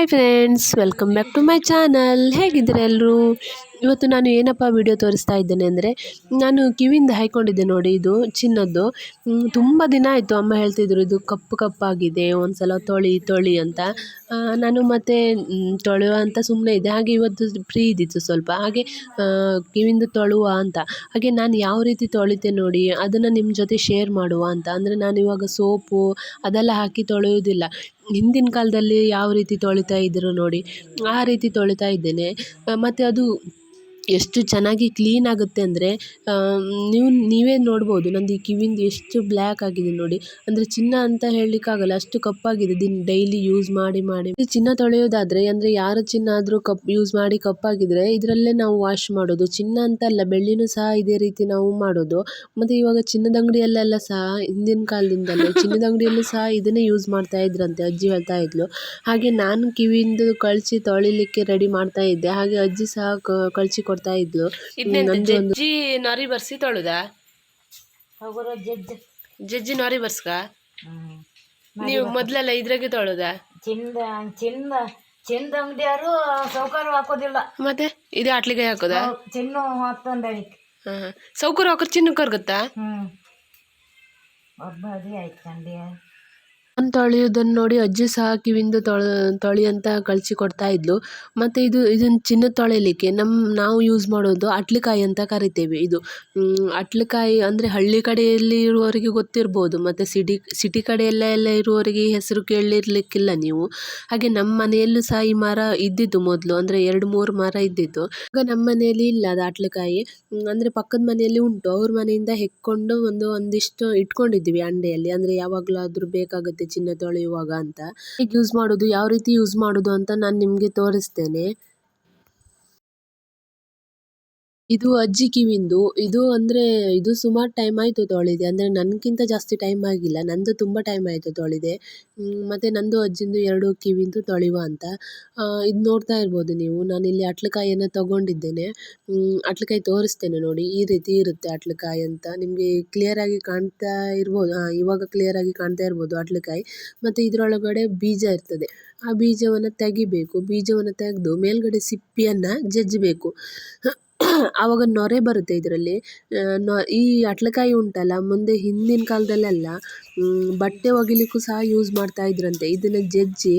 Hi friends, welcome back to my channel. ಹೇಗಿದ್ದೀರಾ ಎಲ್ಲರೂ? ಇವತ್ತು ನಾನು ಏನಪ್ಪ ವಿಡಿಯೋ ತೋರಿಸ್ತಾ ಇದ್ದೇನೆ ಅಂದರೆ, ನಾನು ಕಿವಿಯಿಂದ ಹಾಯ್ಕೊಂಡಿದ್ದೆ ನೋಡಿ, ಇದು ಚಿನ್ನದ್ದು. ತುಂಬ ದಿನ ಆಯಿತು ಅಮ್ಮ ಹೇಳ್ತಿದ್ರು, ಇದು ಕಪ್ಪು ಕಪ್ಪಾಗಿದೆ ಒಂದು ಸಲ ತೊಳಿ ತೊಳಿ ಅಂತ. ನಾನು ಮತ್ತೆ ತೊಳೆಯುವ ಅಂತ ಸುಮ್ಮನೆ ಇದೆ ಹಾಗೆ ಇವತ್ತು ಫ್ರೀ ಇದ್ದಿತ್ತು ಸ್ವಲ್ಪ. ಹಾಗೆ ಕಿವಿಂದ ತೊಳುವ ಅಂತ. ಹಾಗೆ ನಾನು ಯಾವ ರೀತಿ ತೊಳಿತೆ ನೋಡಿ, ಅದನ್ನು ನಿಮ್ಮ ಜೊತೆ ಶೇರ್ ಮಾಡುವ ಅಂತ. ಅಂದರೆ ನಾನು ಇವಾಗ ಸೋಪು, ಅದೆಲ್ಲ ಹಾಕಿ ತೊಳೆಯೋದಿಲ್ಲ ಹಿಂದಿನ ಕಾಲದಲ್ಲಿ ಯಾವ ರೀತಿ ತೊಳಿತಾ ಇದ್ದರು ನೋಡಿ ಆ ರೀತಿ ತೊಳಿತಾ ಇದ್ದೇನೆ. ಮತ್ತು ಅದು ಎಷ್ಟು ಚೆನ್ನಾಗಿ ಕ್ಲೀನ್ ಆಗುತ್ತೆ ಅಂದರೆ ನೀವು, ನೀವೇ ನೋಡ್ಬೋದು. ನಂದು ಈ ಕಿವಿಂದು ಎಷ್ಟು ಬ್ಲ್ಯಾಕ್ ಆಗಿದೆ ನೋಡಿ. ಅಂದರೆ ಚಿನ್ನ ಅಂತ ಹೇಳಲಿಕ್ಕಾಗಲ್ಲ, ಅಷ್ಟು ಕಪ್ಪಾಗಿದೆ. ದಿನ, ಡೈಲಿ ಯೂಸ್ ಮಾಡಿ ಮಾಡಿ. ಚಿನ್ನ ತೊಳೆಯೋದಾದರೆ, ಅಂದರೆ ಯಾರು ಚಿನ್ನ ಆದರೂ ಕಪ್, ಯೂಸ್ ಮಾಡಿ ಕಪ್ಪಾಗಿದ್ರೆ, ಇದರಲ್ಲೇ ನಾವು ವಾಶ್ ಮಾಡೋದು. ಚಿನ್ನ ಅಂತ ಅಲ್ಲ, ಬೆಳ್ಳಿನೂ ಸಹ ಇದೇ ರೀತಿ ನಾವು ಮಾಡೋದು. ಮತ್ತು ಇವಾಗ ಚಿನ್ನದ ಅಂಗಡಿಯಲ್ಲೆಲ್ಲ ಸಹ, ಹಿಂದಿನ ಕಾಲದಿಂದಲೇ ಚಿನ್ನದ ಅಂಗಡಿಯಲ್ಲೂ ಸಹ ಇದನ್ನೇ ಯೂಸ್ ಮಾಡ್ತಾ ಇದ್ರಂತೆ, ಅಜ್ಜಿ ಹೇಳ್ತಾ ಇದ್ಲು. ಹಾಗೆ ನಾನು ಕಿವಿಯಿಂದ ಕಳಿಸಿ ತೊಳಿಲಿಕ್ಕೆ ರೆಡಿ ಮಾಡ್ತಾ ಇದ್ದೆ. ಹಾಗೆ ಅಜ್ಜಿ ಸಹ ಕ- ಕಳಚಿ ಕೊಡ್ತಾ ಇದ್ಲು. ಜಜ್ಜಿ ನಾರಿ ಬರ್ಸಿ ತೊಳುದ? ಹೋಗೋರು ಜಜ್ಜ್. ಜಜ್ಜಿ ನಾರಿ ಬರ್ಸ್ಕ? ನೀವು ಮೊದ್ಲೆಲ್ಲ ಇದ್ರಾಗೆ ತೊಳುದ? ಚಿಂದ ಚಿಂದ ಚಿಂದ ಅಂಗಡಿಯವರು ಸೌಕರ್ ಹಾಕೋದಿಲ್ಲ. ಮತ್ತೆ? ಇದು ಆಟ್ಲಿಗೆ ಹಾಕೋದ? ಚಿನ್ನ ಮತ್ತೊಂದು ಸೌಕರ್ ಹಾಕೋದ್ ಚಿನ್ನ ಕರ್ಗುತ್ತಾ ಹ್ಮ್. ಒಬ್ಬ ಅದೇ ಆಯ್ತು ಕಂಡಿ ನಾನು ತೊಳೆಯೋದನ್ನು ನೋಡಿ ಅಜ್ಜಿ ಸಹ ಕಿವಿಂದ ತೊಳ ತೊಳಿ ಅಂತ ಕಳಿಸಿ ಕೊಡ್ತಾ ಇದ್ಲು. ಮತ್ತು ಇದು ಇದನ್ನು ಚಿನ್ನ ತೊಳೆಯಲಿಕ್ಕೆ ನಮ್ಮ ನಾವು ಯೂಸ್ ಮಾಡೋದು ಅಟ್ಲಿಕಾಯಿ ಅಂತ ಕರಿತೇವೆ. ಇದು ಅಟ್ಲಿಕಾಯಿ ಅಂದರೆ ಹಳ್ಳಿ ಕಡೆಯಲ್ಲಿ ಇರುವವರಿಗೆ ಗೊತ್ತಿರ್ಬೋದು, ಮತ್ತು ಸಿಟಿ ಸಿಟಿ ಕಡೆಯೆಲ್ಲ, ಎಲ್ಲ ಇರುವವರಿಗೆ ಹೆಸರು ಕೇಳಿರ್ಲಿಕ್ಕಿಲ್ಲ ನೀವು. ಹಾಗೆ ನಮ್ಮ ಮನೆಯಲ್ಲೂ ಸಹ ಈ ಮರ ಇದ್ದಿತ್ತು ಮೊದಲು, ಅಂದರೆ ಎರಡು, ಮೂರು ಮರ ಇದ್ದಿತ್ತು ಈಗ ನಮ್ಮ ಮನೆಯಲ್ಲಿ ಇಲ್ಲ ಅದು ಅಟ್ಲಕಾಯಿ. ಅಂದರೆ ಪಕ್ಕದ ಮನೆಯಲ್ಲಿ ಉಂಟು. ಅವ್ರ ಮನೆಯಿಂದ ಹೆಕ್ಕೊಂಡು ಒಂದು, ಒಂದಿಷ್ಟು ಇಟ್ಕೊಂಡಿದ್ದೀವಿ ಅಂಡೆಯಲ್ಲಿ. ಅಂದರೆ ಯಾವಾಗಲಾದರೂ ಬೇಕಾಗುತ್ತೆ ಚಿನ್ನ ತೊಳೆಯುವಾಗ ಅಂತ. ಹೇಗೆ ಯೂಸ್ ಮಾಡೋದು ಯಾವ ರೀತಿ ಯೂಸ್ ಮಾಡೋದು ಅಂತ ನಾನು ನಿಮಗೆ ತೋರಿಸ್ತೇನೆ. ಇದು ಅಜ್ಜಿ ಕಿವಿಂದು. ಇದು ಅಂದರೆ ಇದು ಸುಮಾರು ಟೈಮ್ ಆಯಿತು ತೊಳಿದೆ. ಅಂದರೆ ನನಗಿಂತ ಜಾಸ್ತಿ ಟೈಮ್ ಆಗಿಲ್ಲ. ನಂದು ತುಂಬ ಟೈಮ್ ಆಯಿತು ತೊಳಿದೆ. ಮತ್ತೆ ನಂದು ಅಜ್ಜಿಂದು ಎರಡು ಕಿವಿಂದು ತೊಳೆಯುವ ಅಂತ. ಇದು ನೋಡ್ತಾ ಇರ್ಬೋದು ನೀವು. ನಾನಿಲ್ಲಿ ಅಟ್ಲಕಾಯಿಯನ್ನು ತಗೊಂಡಿದ್ದೇನೆ. ಅಟ್ಲಕಾಯಿ ತೋರಿಸ್ತೇನೆ ನೋಡಿ. ಈ ರೀತಿ ಇರುತ್ತೆ ಅಟ್ಲಕಾಯಿ ಅಂತ. ನಿಮಗೆ ಕ್ಲಿಯರಾಗಿ ಕಾಣ್ತಾ ಇರ್ಬೋದು. ಇವಾಗ ಕ್ಲಿಯರಾಗಿ ಕಾಣ್ತಾ ಇರ್ಬೋದು ಅಟ್ಲಕಾಯಿ. ಮತ್ತೆ ಇದರೊಳಗಡೆ ಬೀಜ ಇರ್ತದೆ. ಆ ಬೀಜವನ್ನು ತೆಗಿಬೇಕು. ಬೀಜವನ್ನು ತೆಗೆದು ಮೇಲ್ಗಡೆ ಸಿಪ್ಪಿಯನ್ನು ಜಜ್ಜಬೇಕು. ಆವಾಗ ನೊರೆ ಬರುತ್ತೆ ಇದರಲ್ಲಿ. ನೊ, ಈ ಅಟ್ಲಕಾಯಿ ಉಂಟಲ್ಲ, ಮುಂದೆ ಹಿಂದಿನ ಕಾಲದಲ್ಲೆಲ್ಲ ಬಟ್ಟೆ ಒಗಿಲಿಕ್ಕೂ ಸಹ ಯೂಸ್ ಮಾಡ್ತಾ ಇದ್ರಂತೆ. ಇದನ್ನು ಜಜ್ಜಿ,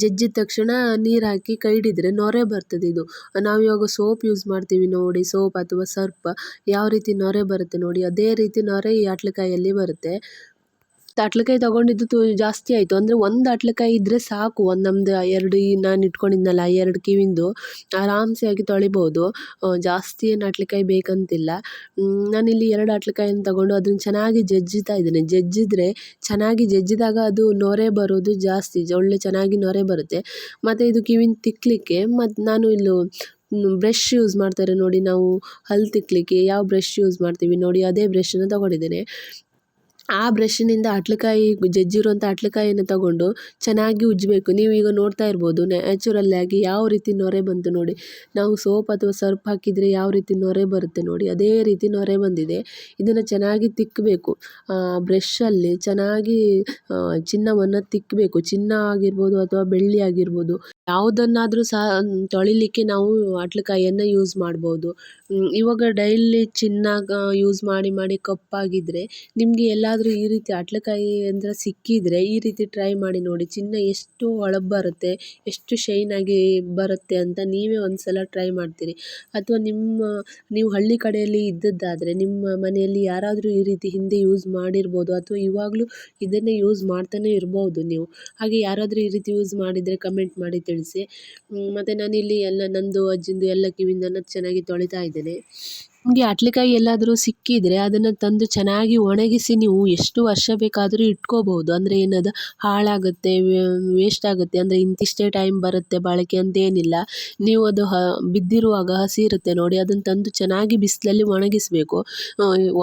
ಜಜ್ಜಿದ ತಕ್ಷಣ ನೀರು ಹಾಕಿ ಕೈ ಹಿಡಿದ್ರೆ ನೊರೆ ಬರ್ತದೆ ಇದು. ನಾವು ಇವಾಗ ಸೋಪ್ ಯೂಸ್ ಮಾಡ್ತೀವಿ ನೋಡಿ, ಸೋಪ್ ಅಥವಾ ಸರ್ಪ್, ಯಾವ ರೀತಿ ನೊರೆ ಬರುತ್ತೆ ನೋಡಿ, ಅದೇ ರೀತಿ ನೊರೆ ಈ ಅಟ್ಲಕಾಯಲ್ಲಿ ಬರುತ್ತೆ. ಅಟ್ಲಕಾಯಿ ತಗೊಂಡಿದ್ದು ತು ಜಾಸ್ತಿ ಆಯಿತು. ಅಂದರೆ ಒಂದು ಅಟ್ಲಕಾಯಿ ಇದ್ದರೆ ಸಾಕು. ಒಂದು ನಮ್ಮದು ಎರಡು ಈ ನಾನು ಇಟ್ಕೊಂಡಿದ್ನಲ್ಲ ಎರಡು ಕಿವಿಂದು ಆರಾಮ್ಸೆ ಆಗಿ ತೊಳಿಬೋದು. ಜಾಸ್ತಿ ಏನು ಅಟ್ಲಕಾಯಿ ಬೇಕಂತಿಲ್ಲ. ನಾನಿಲ್ಲಿ ಎರಡು ಅಟ್ಲಕಾಯಿನ ತಗೊಂಡು ಅದನ್ನು ಚೆನ್ನಾಗಿ ಜಜ್ಜಿತಾ ಇದ್ದೇನೆ. ಜಜ್ಜಿದ್ರೆ ಚೆನ್ನಾಗಿ ಜಜ್ಜಿದಾಗ ಅದು ನೊರೆ ಬರೋದು ಜಾಸ್ತಿ. ಒಳ್ಳೆ ಚೆನ್ನಾಗಿ ನೊರೆ ಬರುತ್ತೆ. ಮತ್ತು ಇದು ಕಿವಿನ ತಿಕ್ಕಲಿಕ್ಕೆ ಮತ್ತು ನಾನು ಇಲ್ಲಿ ಬ್ರಷ್ ಯೂಸ್ ಮಾಡ್ತಾರೆ ನೋಡಿ. ನಾವು ಹಲ್ಲು ತಿಕ್ಕಲಿಕ್ಕೆ ಯಾವ ಬ್ರಷ್ ಯೂಸ್ ಮಾಡ್ತೀವಿ ನೋಡಿ, ಅದೇ ಬ್ರಷನ್ನು ತಗೊಂಡಿದ್ದೇನೆ. ಆ ಬ್ರಷ್ನಿಂದ ಅಟ್ಲಕಾಯಿ ಜಜ್ಜಿರುವಂಥ ಅಟ್ಲಕಾಯಿಯನ್ನು ತಗೊಂಡು ಚೆನ್ನಾಗಿ ಉಜ್ಜಬೇಕು. ನೀವು ಈಗ ನೋಡ್ತಾ ಇರ್ಬೋದು ನ್ಯಾಚುರಲ್ಲಾಗಿ ಯಾವ ರೀತಿ ನೊರೆ ಬಂತು ನೋಡಿ. ನಾವು ಸೋಪ್ ಅಥವಾ ಸರ್ಪ್ ಹಾಕಿದರೆ ಯಾವ ರೀತಿ ನೊರೆ ಬರುತ್ತೆ ನೋಡಿ. ಅದೇ ರೀತಿ ನೊರೆ ಬಂದಿದೆ. ಇದನ್ನು ಚೆನ್ನಾಗಿ ತಿಕ್ಕಬೇಕು ಬ್ರಷಲ್ಲಿ ಚೆನ್ನಾಗಿ ಚಿನ್ನವನ್ನು ತಿಕ್ಕಬೇಕು ಚಿನ್ನ ಆಗಿರ್ಬೋದು ಅಥವಾ ಬೆಳ್ಳಿ ಆಗಿರ್ಬೋದು. ಯಾವುದನ್ನಾದರೂ ಸಹ ತೊಳಿಲಿಕ್ಕೆ ನಾವು ಅಟ್ಲಕಾಯಿಯನ್ನು ಯೂಸ್ ಮಾಡ್ಬೋದು. ಇವಾಗ ಡೈಲಿ ಚಿನ್ನ ಯೂಸ್ ಮಾಡಿ ಮಾಡಿ ಕಪ್ಪಾಗಿದ್ದರೆ ನಿಮಗೆ ಎಲ್ಲಾದರೂ ಈ ರೀತಿ ಅಟ್ಲಕಾಯಿ ಯಂತ್ರ ಸಿಕ್ಕಿದರೆ ಈ ರೀತಿ ಟ್ರೈ ಮಾಡಿ ನೋಡಿ. ಚಿನ್ನ ಎಷ್ಟು ಹೊಳಪು ಬರುತ್ತೆ, ಎಷ್ಟು ಶೈನಾಗಿ ಬರುತ್ತೆ ಅಂತ ನೀವೇ ಒಂದು ಸಲ ಟ್ರೈ ಮಾಡ್ತೀರಿ. ಅಥವಾ ನಿಮ್ಮ, ನೀವು ಹಳ್ಳಿ ಕಡೆಯಲ್ಲಿ ಇದ್ದದ್ದಾದರೆ, ನಿಮ್ಮ ಮನೆಯಲ್ಲಿ ಯಾರಾದರೂ ಈ ರೀತಿ ಹಿಂದೆ ಯೂಸ್ ಮಾಡಿರ್ಬೋದು, ಅಥವಾ ಇವಾಗಲೂ ಇದನ್ನೇ ಯೂಸ್ ಮಾಡ್ತಾನೆ ಇರ್ಬೋದು ನೀವು. ಹಾಗೆ ಯಾರಾದರೂ ಈ ರೀತಿ ಯೂಸ್ ಮಾಡಿದರೆ ಕಮೆಂಟ್ ಮಾಡಿ ತಿಳಿಸಿ. ಮತ್ತು ನಾನಿಲ್ಲಿ ಎಲ್ಲ ನಂದು ಅಜ್ಜಿಂದು ಎಲ್ಲ ಕಿವಿಯಿಂದನೂ ಚೆನ್ನಾಗಿ ತೊಳಿತಾ ಇದ್ದೇನೆ. ನಿಮಗೆ ಅಟ್ಲಿಕಾಯಿ ಎಲ್ಲಾದರೂ ಸಿಕ್ಕಿದರೆ ಅದನ್ನು ತಂದು ಚೆನ್ನಾಗಿ ಒಣಗಿಸಿ ನೀವು ಎಷ್ಟು ವರ್ಷ ಬೇಕಾದರೂ ಇಟ್ಕೋಬೋದು. ಅಂದರೆ ಏನದು? ಹಾಳಾಗುತ್ತೆ ವೇಸ್ಟ್ ಆಗುತ್ತೆ. ಅಂದರೆ ಇಂತಿಷ್ಟೇ ಟೈಮ್ ಬರುತ್ತೆ ಬಾಳಿಕೆ ಅಂತೇನಿಲ್ಲ. ನೀವು ಅದು ಹ, ಬಿದ್ದಿರುವಾಗ ಹಸಿ ಇರುತ್ತೆ ನೋಡಿ, ಅದನ್ನು ತಂದು ಚೆನ್ನಾಗಿ ಬಿಸಿಲಲ್ಲಿ ಒಣಗಿಸಬೇಕು.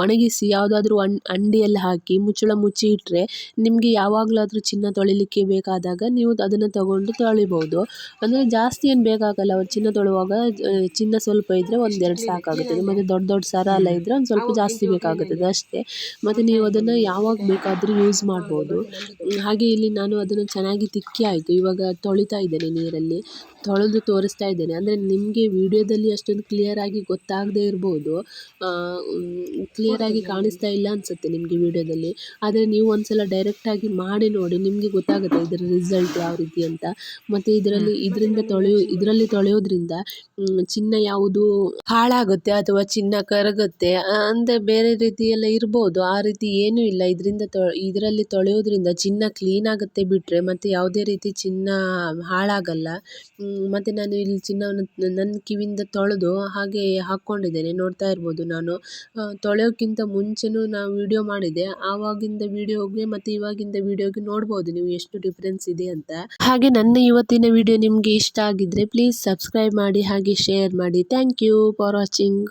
ಒಣಗಿಸಿ ಯಾವುದಾದ್ರೂ ಅನ್ ಅಂಡಿಯಲ್ಲಿ ಹಾಕಿ ಮುಚ್ಚಳ ಮುಚ್ಚಿ ಇಟ್ಟರೆ ನಿಮಗೆ ಯಾವಾಗಲಾದರೂ ಚಿನ್ನ ತೊಳಿಲಿಕ್ಕೆ ಬೇಕಾದಾಗ ನೀವು ಅದನ್ನು ತಗೊಂಡು ತೊಳಿಬೋದು. ಅಂದರೆ ಜಾಸ್ತಿ ಏನು ಬೇಕಾಗಲ್ಲ, ಚಿನ್ನ ತೊಳುವಾಗ ಚಿನ್ನ ಸ್ವಲ್ಪ ಇದ್ದರೆ ಒಂದೆರಡು ಸಾಕಾಗುತ್ತದೆ ಮತ್ತು ದೊಡ್ಡ ದೊಡ್ಡ ಸರ ಎಲ್ಲ ಇದ್ದರೆ ಒಂದು ಸ್ವಲ್ಪ ಜಾಸ್ತಿ ಬೇಕಾಗುತ್ತದೆ ಅಷ್ಟೇ. ಮತ್ತು ನೀವು ಅದನ್ನು ಯಾವಾಗ ಬೇಕಾದರೂ ಯೂಸ್ ಮಾಡ್ಬೋದು. ಹಾಗೆ ಇಲ್ಲಿ ನಾನು ಅದನ್ನು ಚೆನ್ನಾಗಿ ತಿಕ್ಕಿ ಆಯಿತು. ಇವಾಗ ತೊಳಿತಾ ಇದ್ದೇನೆ ನೀರಲ್ಲಿ. ತೊಳೆದು ತೋರಿಸ್ತಾ ಇದ್ದೇನೆ. ಅಂದರೆ ನಿಮಗೆ ವಿಡಿಯೋದಲ್ಲಿ ಅಷ್ಟೊಂದು ಕ್ಲಿಯರಾಗಿ ಗೊತ್ತಾಗದೇ ಇರ್ಬೋದು. ಕ್ಲಿಯರಾಗಿ ಕಾಣಿಸ್ತಾ ಇಲ್ಲ ಅನಿಸುತ್ತೆ ನಿಮಗೆ ವಿಡಿಯೋದಲ್ಲಿ. ಆದರೆ ನೀವು ಒಂದ್ಸಲ ಡೈರೆಕ್ಟಾಗಿ ಮಾಡಿ ನೋಡಿ ನಿಮಗೆ ಗೊತ್ತಾಗುತ್ತೆ ಇದರ ರಿಸಲ್ಟ್ ಯಾವ ರೀತಿ ಅಂತ. ಮತ್ತು ಇದರಲ್ಲಿ ಇದರಿಂದ ತೊಳೆಯೋ ಇದರಲ್ಲಿ ತೊಳೆಯೋದ್ರಿಂದ ಚಿನ್ನ ಯಾವುದು ಹಾಳಾಗುತ್ತೆ ಅಥವಾ ಚಿನ್ನ ಕರಗುತ್ತೆ. ಅಂದರೆ ಬೇರೆ ರೀತಿಯೆಲ್ಲ ಇರ್ಬೋದು. ಆ ರೀತಿ ಏನೂ ಇಲ್ಲ. ಇದರಿಂದ ತೊ ಇದರಲ್ಲಿ ತೊಳೆಯೋದ್ರಿಂದ ಚಿನ್ನ ಕ್ಲೀನ್ ಆಗುತ್ತೆ ಬಿಟ್ಟರೆ ಮತ್ತು ಯಾವುದೇ ರೀತಿ ಚಿನ್ನ ಹಾಳಾಗಲ್ಲ. ಮತ್ತು ನಾನು ಇಲ್ಲಿ ಚಿನ್ನವನ್ನು ನನ್ನ ಕಿವಿಯಿಂದ ತೊಳೆದು ಹಾಗೆ ಹಾಕ್ಕೊಂಡಿದ್ದೇನೆ. ನೋಡ್ತಾ ಇರ್ಬೋದು ನಾನು. ತೊಳೆಯೋಕ್ಕಿಂತ ಮುಂಚೆನೂ ನಾನು ವಿಡಿಯೋ ಮಾಡಿದೆ. ಆವಾಗಿಂದ ವಿಡಿಯೋಗೆ ಮತ್ತು ಇವಾಗಿಂದ ವಿಡಿಯೋಗೆ ನೋಡ್ಬೋದು ನೀವು ಎಷ್ಟು ಡಿಫ್ರೆನ್ಸ್ ಇದೆ ಅಂತ. ಹಾಗೆ ನನ್ನ ಇವತ್ತಿನ ವಿಡಿಯೋ ನಿಮಗೆ ಇಷ್ಟ ಆಗಿದ್ದರೆ ಪ್ಲೀಸ್ ಸಬ್ಸ್ಕ್ರೈಬ್ ಮಾಡಿ, ಹಾಗೆ ಶೇರ್ ಮಾಡಿ. Thank you for watching